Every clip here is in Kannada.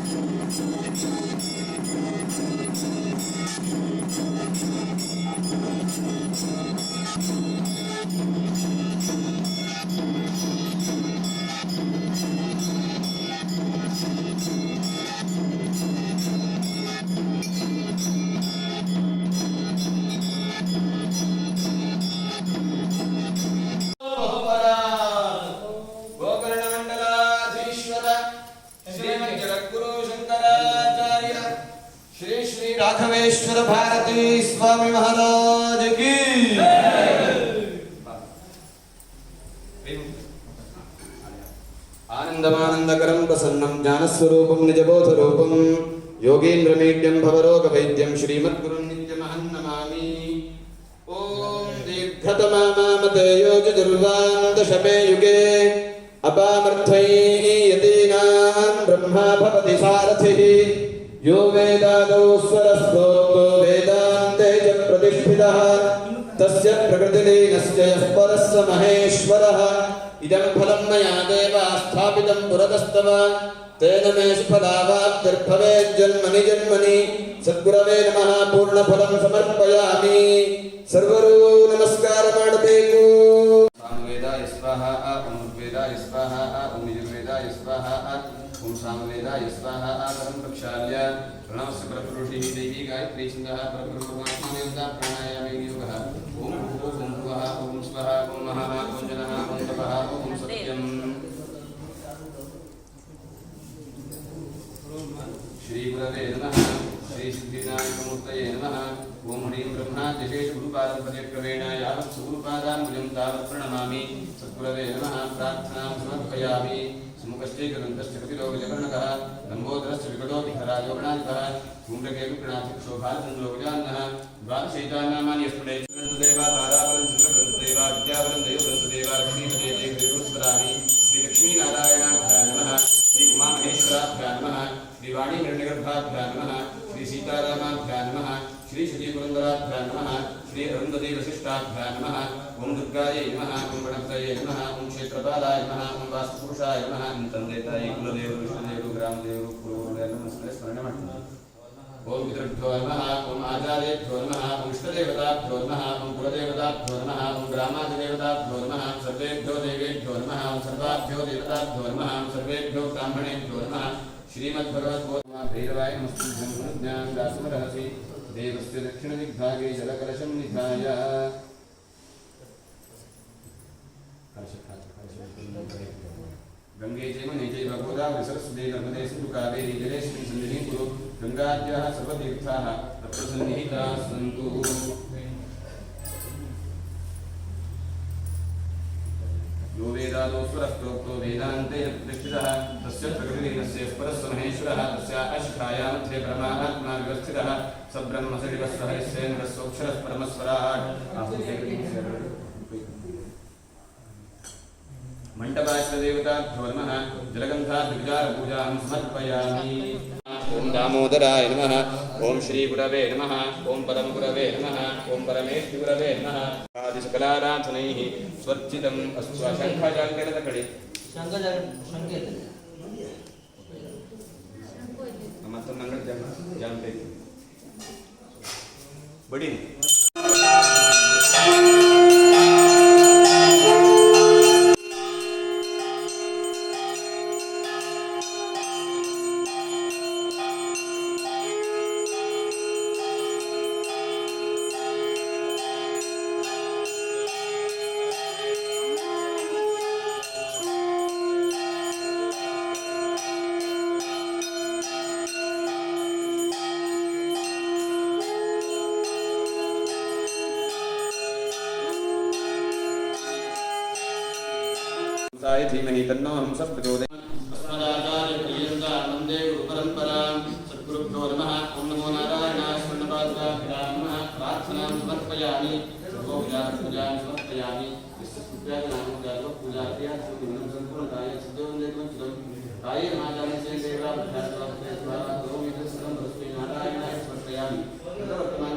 Thank you. స్వామి మహారాజుకి ఆనందమానందకరం ప్రసన్నం జ్ఞానస్వరూపం నిజబోధ రూపం యోగేంద్రమేడ్యం భవరోగ వైద్యం శ్రీమద్గురుం నిత్యమహం నమామి ఓం దీర్ఘతమామతే యోజుర్వాందశమే యుగే అపామర్థ్వైయతీనాం బ్రహ్మా భవతి సారథి यो वेदादौ स्वरस्तोत्रो स्थितः तस्य प्रकृतिलीनस्य यः परस्य महेश्वरः, इदं फलं मया देव स्थापितं पुरतस्तव तेन मे सुफलावाग्दर्भवेज्जन्मनि जन्मनि सद्गुरवे नमः पूर्णफलं समर्पयामि। सर्वरो नमस्कार ಮಾಡಬೇಕು ಸಾಮವೇದ ಇಸ್ವಾಹ ಆ ಉಮೇದ ಇಸ್ವಾಹ ಆ ಉಮಿರ್ವೇದ ಇಸ್ವಾಹ ಆ ओम सामवेदा यस्वाहा आसरं प्रक्षाल्य प्रणवस्य परपुरुषैः देवी गायत्री छन्दः, परब्रह्मवाक्यो देवता प्राणायामे योगः। ओम भूः ओम भुवः स्वः ओम महः ओम तपः ओम सत्यम्। श्रीगुरवे नमः श्रीसिद्धिविनायकमूर्तये नमः ओम ह्रीं ब्रह्माद्यशेषगुरुपादपरिक्रमेण यावत् सुगुरुपादान् भुजं तावत् प्रणमामि। सद्गुरवे नमः, प्रार्थनां समर्पयामि। समुखश्चैकदन्तश्च कपिलोकजकर्णकः लम्बोदरश्च विकटोभिहरा योगणाधिपः धूम्रके विप्रणाथि शोभालचन्द्रोगजान्नः द्वादशैतान्नामानि यस्मिन् देवा तारापरं चन्द्रप्रदेवा विद्यावरन्दयो प्रदेवा लक्ष्मीपदेवस्मरामि श्रीलक्ष्मीनारायणाभ्या नमः श्रीउमामहेश्वराभ्या नमः श्रीवाणीहिरण्यगर्भाभ्या नमः श्रीसीतारामाभ्या ವಸಿಷ್ಠಾಭ್ಯಾ ನಮಃ ಓಂ ದುರ್ಗಾಯೈ ನಮಃ ಓಂ ಗಣಪತಯೇ ನಮಃ ಓಂ ಕ್ಷೇತ್ರಪಾಲಾಯ ನಮಃ ಓಂ ವಾಸ್ತುಪುರುಷಾಯ ನಮಃ ನಿಮ್ಮ ತಂದೆ ತಾಯಿ ಕುಲದೇವರು ಇಷ್ಟದೇವರು ಗ್ರಾಮದೇವರು ಕುರುಗಳು ಎಲ್ಲ ಮನಸ್ಸಿನಲ್ಲಿ ಸ್ಮರಣೆ ಮಾಡ್ತೀನಿ ಓಂ ಪಿತೃಭ್ಯೋ ನಮಃ ಓಂ ಆಚಾರ್ಯೇಭ್ಯೋ ನಮಃ ಓಂ ಇಷ್ಟದೇವತಾಭ್ಯೋ ನಮಃ ಓಂ ಕುಲದೇವತಾಭ್ಯೋ ನಮಃ ಓಂ ಗ್ರಾಮಾದಿದೇವತಾಭ್ಯೋ ನಮಃ ಸರ್ವೇಭ್ಯೋ ದೇವೇಭ್ಯೋ ನಮಃ ಓಂ ಸರ್ವಾಭ್ಯೋ ದೇವತಾಭ್ಯೋ ನಮಃ ಓಂ ಸರ್ವೇಭ್ಯೋ ಬ್ರಾಹ್ಮಣೇಭ್ಯೋ ನಮಃ ಶ್ರೀಮದ್ಭಗವದ್ಗೀತಾ ಭೈರವಾಯ ನಮಸ್ತುಭ್ಯಂ ಗುರುಜ್ಞಾನ ದಾಸಮರಹಸಿ ದೇವಸ್ಯ ದಕ್ಷಿಣದಿಗ್ಭಾಗೆ ಜಲಕಲಶಂ ನಿಧಾಯ गंगे चैव नैचैव गोदावरि सरस्वती नर्मदे सिन्धु कावेरी जलेस्मिन् सन्निधिं कुरु गङ्गाद्याः सर्वतीर्थाः तत्र सन्निहिताः सन्तु। यो वेदादो स्वरस्तोक्तो वेदान्ते प्रतिष्ठितः, तस्य प्रकृतिलीनस्य परस्य महेश्वरः तस्य अशिखाया मध्ये परमात्मा व्यवस्थितः स ब्रह्म स दिवः सह यस्येन्द्रस्वक्षरः परमस्वराट् मण्डपाश्वदेवताभ्यो जलगन्धाद्विचारपूजां समर्पयामि ॐ दामोदराय नमः ॐ श्रीगुरवे नमः ॐ परमगुरवे नमः ॐ परमेश्वरगुरवे नमः आदिसकलाराधनैः स्वर्जितम् अस्तु शङ्खजाङ्करतकळे ಮತ್ತೆ ನಂಗೆ ಜಾಮ್ ಬೇಕು ಬಡಿ धीमहि तन्नो हम सब प्रचोदयात् अस्मदाचार्य प्रियंका वंदे गुरु परंपरां सद्गुरुभ्यो नमः ओम नमो नारायणाय स्वर्णपाद्राभ्यां नमः प्रार्थनां समर्पयामि सर्वोपचार पूजां समर्पयामि विश्वसूत्रा नाम जागो पूजा क्रिया सुदिनं संपूर्ण कार्य सिद्धो वंदे गुरु सुदं कार्य महाजान से देवरा भ्यास द्वारा दो मित्र सर्वं दृष्टि नारायणाय समर्पयामि वर्तमान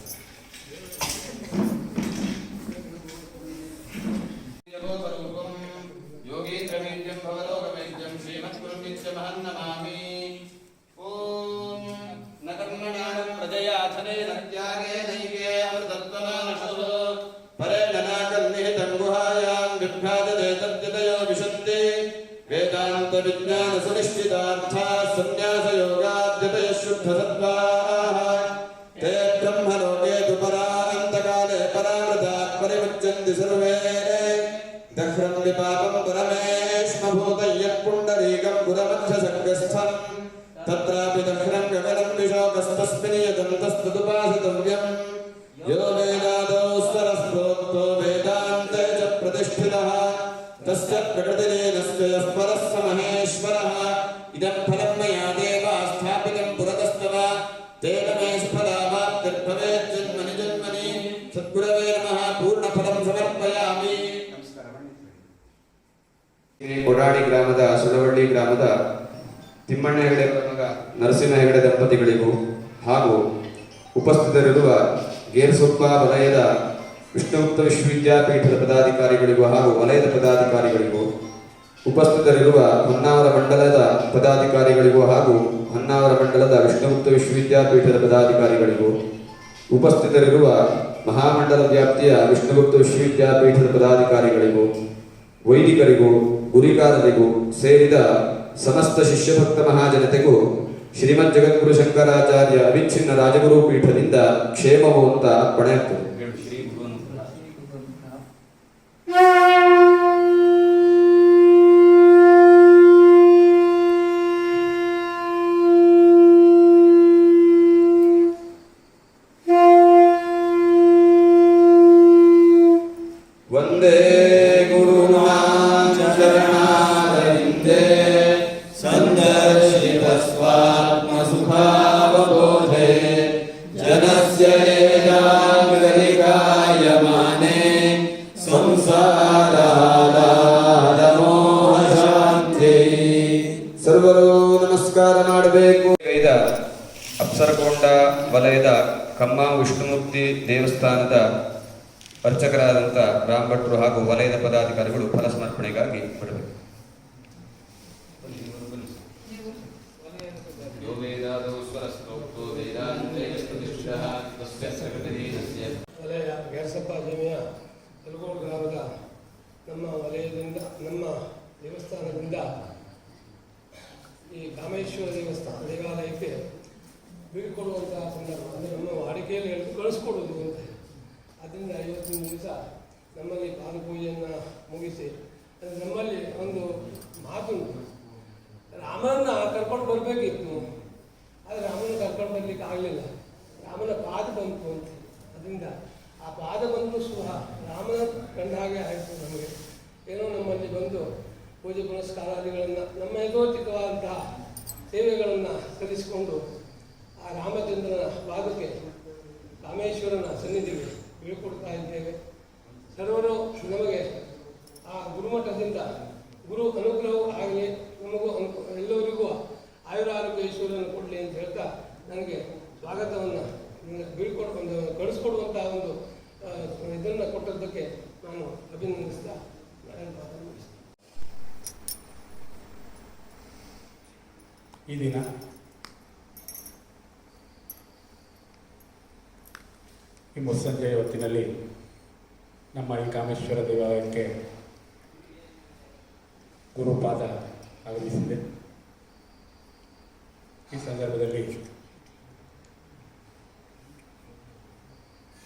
సంకల్పితయో విశంతి వేదాంత విజ్ఞాన సునిశ్చితార్థ సన్యాస యోగాద్యతయ శుద్ధ సత్వా తే బ్రహ్మలోకే తు పరాంతకాలే పరామృతా పరిముచ్యంతి సర్వే దహ్రం విపాపం పరమేష్మ భూతయ్య పుండరీకం పురమధ్య సర్గస్థం తత్రాపి దహ్రం గగనం విశోకస్తస్మిన్ యదంతస్తదుపాసితవ్యం प्रकृतिरेनस्य यः परः स महेश्वरः इदं फलं मया देवा स्थापितं पुरतस्तव तेन मे सुफलावाप्तिर्भवेत् जन्मनि जन्मनि सद्गुरवे नमः पूर्णफलं समर्पयामि ಕೊಡಾಡಿ ಗ್ರಾಮದ ಸುಡವಳ್ಳಿ ಗ್ರಾಮದ ತಿಮ್ಮಣ್ಣ ಹೆಗಡೆ ಮಗ ನರಸಿಂಹ ಹೆಗಡೆ ದಂಪತಿಗಳಿಗೂ ಹಾಗೂ ಉಪಸ್ಥಿತರಿರುವ ಗೇರ್ಸೊಪ್ಪ ವಲಯದ ವಿಷ್ಣುಗುಪ್ತ ವಿಶ್ವವಿದ್ಯಾಪೀಠದ ಪದಾಧಿಕಾರಿಗಳಿಗೂ ಹಾಗೂ ವಲಯದ ಪದಾಧಿಕಾರಿಗಳಿಗೂ ಉಪಸ್ಥಿತರಿರುವ ಹೊನ್ನಾವರ ಮಂಡಲದ ಪದಾಧಿಕಾರಿಗಳಿಗೂ ಹಾಗೂ ಹೊನ್ನಾವರ ಮಂಡಲದ ವಿಷ್ಣುಗುಪ್ತ ವಿಶ್ವವಿದ್ಯಾಪೀಠದ ಪದಾಧಿಕಾರಿಗಳಿಗೂ, ಉಪಸ್ಥಿತರಿರುವ ಮಹಾಮಂಡಲ ವ್ಯಾಪ್ತಿಯ ವಿಷ್ಣುಗುಪ್ತ ವಿಶ್ವವಿದ್ಯಾಪೀಠದ ಪದಾಧಿಕಾರಿಗಳಿಗೂ, ವೈದಿಕರಿಗೂ, ಗುರಿಕಾರರಿಗೂ ಸೇರಿದ ಸಮಸ್ತ ಶಿಷ್ಯಭಕ್ತ ಮಹಾಜನತೆಗೂ ಶ್ರೀಮದ್ ಜಗದ್ಗುರು ಶಂಕರಾಚಾರ್ಯ ಅವಿಚ್ಛಿನ್ನ ರಾಜಗುರು ಪೀಠದಿಂದ ಕ್ಷೇಮವು ಅಂತ ಅಪ್ಸರಕೊಂಡ ವಲಯದ ಕಮ್ಮ ವಿಷ್ಣುಮೂರ್ತಿ ದೇವಸ್ಥಾನದ ಅರ್ಚಕರಾದಂಥ ರಾಮ್ ಭಟ್ರು ಹಾಗೂ ವಲಯದ ಪದಾಧಿಕಾರಿಗಳು ಫಲಸಮರ್ಪಣೆಗಾಗಿ ವಲಯ ಗೇರ್ಸಪ್ಪ ಜಮಿಯ ತಲಗೋಡು ಗ್ರಾಮದ ನಮ್ಮ ವಲಯದಿಂದ ನಮ್ಮ ದೇವಸ್ಥಾನದಿಂದ ಈ ಕಾಮೇಶ್ವರ ದೇವಸ್ಥಾನ ದೇವಾಲಯಕ್ಕೆ ಬೀಳ್ಕೊಡುವಂತಹ ಸಂದರ್ಭ ಅಂದರೆ ನಮ್ಮ ವಾಡಿಕೆಯಲ್ಲಿ ಕಳಿಸ್ಕೊಡೋದು ಅಂತ ಅದರಿಂದ ಐವತ್ತು ದಿವಸ ನಮ್ಮಲ್ಲಿ ಪಾದಪೂಜೆಯನ್ನು ಮುಗಿಸಿ ಅದು ನಮ್ಮಲ್ಲಿ ಒಂದು ಮಾತುಂಟು ರಾಮನ ಕರ್ಕೊಂಡು ಬರಬೇಕಿತ್ತು, ಆದರೆ ರಾಮನ ಕರ್ಕೊಂಡು ಬರಲಿಕ್ಕೆ ಆಗಲಿಲ್ಲ. ರಾಮನ ಪಾದ ಬಂತು ಅಂತ. ಅದರಿಂದ ಆ ಪಾದ ಬಂದು ಸಹ ರಾಮನ ಕಂಡ ಹಾಗೆ ಆಯಿತು ನಮಗೆ. ಏನೋ ನಮ್ಮಲ್ಲಿ ಬಂದು ಪೂಜೆ ಪುನಸ್ಕಾರಾದಿಗಳನ್ನು, ನಮ್ಮ ಯಥೋಚಿತವಾದಂತಹ ಸೇವೆಗಳನ್ನು ಸಲ್ಲಿಸಿಕೊಂಡು ಆ ರಾಮಚಂದ್ರನ ಪಾದಕ್ಕೆ ರಾಮೇಶ್ವರನ ಸನ್ನಿಧಿಗೆ ಬೀಳ್ಕೊಡ್ತಾ ಇದ್ದೇವೆ ಸರ್ವರು ನಮಗೆ ಆ ಗುರುಮಠದಿಂದ ಗುರು ಅನುಗ್ರಹವೂ ಆಗಲಿ, ನಮಗೂ ಅನುಕೂ, ಎಲ್ಲರಿಗೂ ಆಯುರಾರೋಗ್ಯ ಈಶ್ವರನ್ನು ಕೊಡಲಿ ಅಂತ ಹೇಳ್ತಾ ನನಗೆ ಸ್ವಾಗತವನ್ನು ಬೀಳ್ಕೊಡು, ಒಂದು ಕಳಿಸ್ಕೊಡುವಂಥ ಒಂದು ಇದನ್ನು ಕೊಟ್ಟದ್ದಕ್ಕೆ ನಾನು ಅಭಿನಂದಿಸ್ತಾ ಈ ದಿನ ಈ ಮುಸ್ಸಂಜೆಯ ಹೊತ್ತಿನಲ್ಲಿ ನಮ್ಮ ಈ ಕಾಮೇಶ್ವರ ದೇವಾಲಯಕ್ಕೆ ಗುರುಪಾದ ಆಗಮಿಸಿದೆ. ಈ ಸಂದರ್ಭದಲ್ಲಿ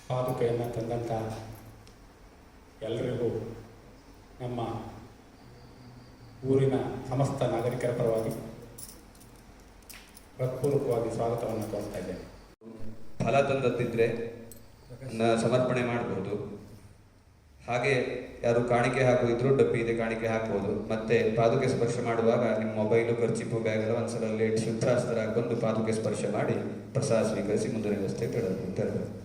ಪಾದುಕೆಯನ್ನು ತಂದಂಥ ಎಲ್ಲರಿಗೂ ನಮ್ಮ ಊರಿನ ಸಮಸ್ತ ನಾಗರಿಕರ ಪರವಾಗಿ ಹೃತ್ಪೂರ್ವಕವಾಗಿ ಸ್ವಾಗತವನ್ನು ಕೋರ್ತಾ ಇದ್ದೇನೆ. ಫಲ ತಂದದ್ದಿದ್ರೆ ಸಮರ್ಪಣೆ ಮಾಡ್ಬೋದು. ಹಾಗೆ ಯಾರು ಕಾಣಿಕೆ ಹಾಕೋದಿದ್ರು ಡಬ್ಬಿ ಇದೆ ಕಾಣಿಕೆ ಹಾಕ್ಬೋದು. ಮತ್ತೆ ಪಾದುಕೆ ಸ್ಪರ್ಶ ಮಾಡುವಾಗ ನಿಮ್ಮ ಮೊಬೈಲು ಖರ್ಚಿಪು ಬ್ಯಾಗ್ ಒಂದ್ಸಲ ಲೇಟ್ ಶುದ್ಧಾಸ್ತರಾಗಿ ಬಂದು ಪಾದುಕೆ ಸ್ಪರ್ಶ ಮಾಡಿ ಪ್ರಸಾದ ಸ್ವೀಕರಿಸಿ ಮುಂದಿನ ವ್ಯವಸ್ಥೆ ತೆರಬೇಕು ತೆರಳು